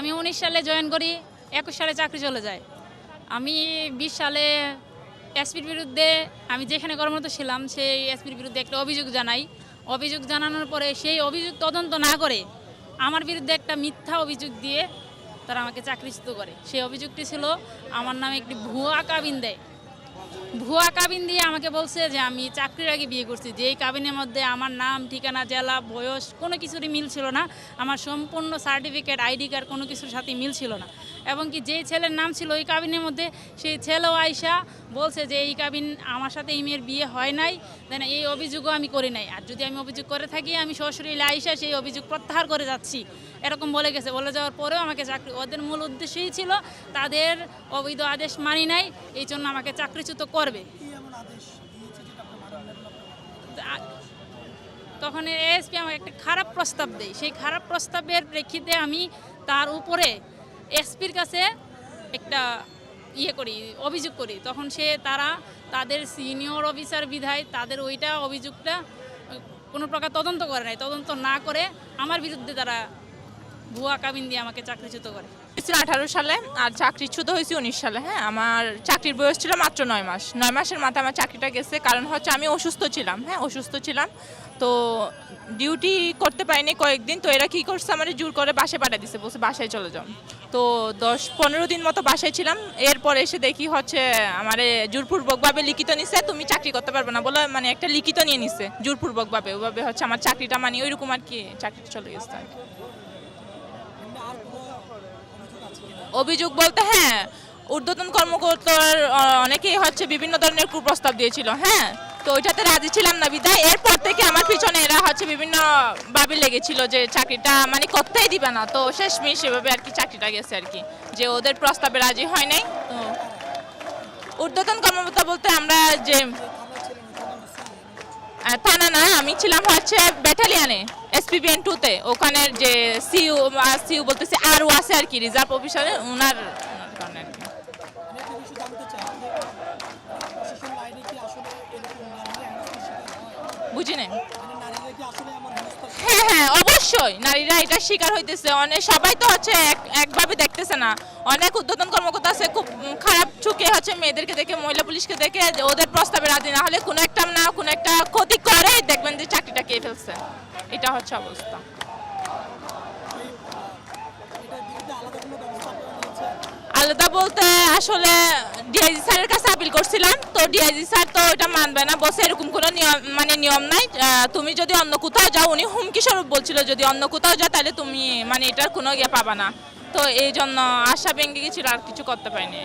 আমি উনিশ সালে জয়েন করি, একুশ সালে চাকরি চলে যায়। আমি বিশ সালে এসপির বিরুদ্ধে আমি যেখানে কর্মরত ছিলাম, সেই এসপির বিরুদ্ধে একটা অভিযোগ জানাই। অভিযোগ জানানোর পরে সেই অভিযোগ তদন্ত না করে আমার বিরুদ্ধে একটা মিথ্যা অভিযোগ দিয়ে তারা আমাকে চাকরিচ্যুত করে। সেই অভিযোগটি ছিল, আমার নামে একটি ভুয়া কাবিন দেয়। ভুয়া কাবিন দিয়ে আমাকে বলছে যে, আমি চাকরির আগে বিয়ে করছি। যেই কাবিনের মধ্যে আমার নাম, ঠিকানা, জেলা, বয়স কোনো কিছুরই মিল ছিল না। আমার সম্পূর্ণ সার্টিফিকেট আইডি কার্ড কোনো কিছুর সাথে মিল ছিল না। এবং কি যেই ছেলের নাম ছিল ওই কাবিনের মধ্যে সেই ছেলেও আয়সা বলছে যে এই কাবিন আমার সাথে এই মেয়ের বিয়ে হয় নাই দেন এই অভিযোগও আমি করি নাই। আর যদি আমি অভিযোগ করে থাকি আমি সরাসরি আইসা সেই অভিযোগ প্রত্যাহার করে যাচ্ছি। এরকম বলে গেছে। বলে যাওয়ার পরেও আমাকে চাকরি ওদের মূল উদ্দেশ্যই ছিল তাদের অবৈধ আদেশ মানি নাই এই জন্য আমাকে চাকরিচ্যুত করবে। তখন এএসপি আমাকে একটা খারাপ প্রস্তাব দেয়। সেই খারাপ প্রস্তাবের প্রেক্ষিতে আমি তার উপরে এসপির কাছে একটা ইয়ে করি, অভিযোগ করি। তখন সে, তারা তাদের সিনিয়র অফিসার বিধায় তাদের ওইটা অভিযোগটা কোনো প্রকার তদন্ত করে নাই। তদন্ত না করে আমার বিরুদ্ধে তারা ভুয়া কাবিন দিয়ে আমাকে চাকরিচ্যুত করে। ছিল আঠারো সালে আর চাকরিচ্যুত হয়েছি উনিশ সালে হ্যাঁ? আমার চাকরির বয়স ছিল মাত্র নয় মাস। নয় মাসের মাথায় আমার চাকরিটা গেছে, কারণ হচ্ছে আমি অসুস্থ ছিলাম হ্যাঁ? অসুস্থ ছিলাম। তো ডিউটি করতে পারিনি কয়েকদিন, তো এরা কী করছে আমার জোর করে বাসায় পাঠিয়ে দিছে, বলছে বাসায় চলে যাও। তো দশ পনেরো দিন মতো বাসায় ছিলাম, এরপর এসে দেখি হচ্ছে আমারে জোরপূর্বকভাবে লিখিত নিছে, তুমি চাকরি করতে পারবে না বলে মানে একটা লিখিত নিয়ে নিছে, জোরপূর্বকভাবে। ওইভাবে হচ্ছে আমার চাকরিটা মানে ওইরকম আর কি, চাকরিটা চলে গেছে আর কি। অভিযোগ বলতে হ্যাঁ ঊর্ধ্বতন কর্মকর্তার অনেকেই হচ্ছে বিভিন্ন ধরনের কুপ্রস্তাব দিয়েছিল। হ্যাঁ তো ওইটাতে রাজি ছিলাম না বিদায়। এরপর থেকে আমার পিছনে এরা হচ্ছে বিভিন্ন ভাবে লেগেছিল যে চাকরিটা মানে করতেই দিবে না। তো শেষমেশ সেভাবে আর কি চাকরিটা গেছে আর কি যে ওদের প্রস্তাবে রাজি হয় নাই। তো ঊর্ধ্বতন কর্মকর্তা বলতে আমরা যে আহ, থানা না আমি ছিলাম হচ্ছে ব্যাটালিয়ানে। এসপিবিএন টুতে ওখানের যে সিইউ সিইউ বলতেছে আরও আছে আর কি রিজার্ভ অফিসারে ওনার। বুঝি অবশ্যই, নারীরা এটা শিকার হইতেছে। অনেক সবাই তো হচ্ছে একভাবে দেখতেছে না। অনেক উদ্বোধন কর্মকর্তা আছে, খুব খারাপ চোখে হচ্ছে মেয়েদেরকে দেখে, মহিলা পুলিশকে দেখে, ওদের প্রস্তাবে রাজি না হলে কোনো একটা না, কোনো একটা ক্ষতি করে দেখবেন যে চাকরিটা কে ফেলছে। এটা হচ্ছে অবস্থা। আলাদা বলতে আসলে ডিআইজি স্যারের কাছে আপিল করছিলাম। তো ডিআইজি স্যার তো এটা মানবে না। বসে এরকম কোনো নিয়ম মানে নিয়ম নাই। তুমি যদি অন্য কোথাও যাও, উনি হুমকি স্বরূপ বলছিল, যদি অন্য কোথাও যাও, তাহলে তুমি মানে এটার কোনো ইয়ে পাবা না। তো এই জন্য আশা ভেঙে গেছিল, আর কিছু করতে পারিনি।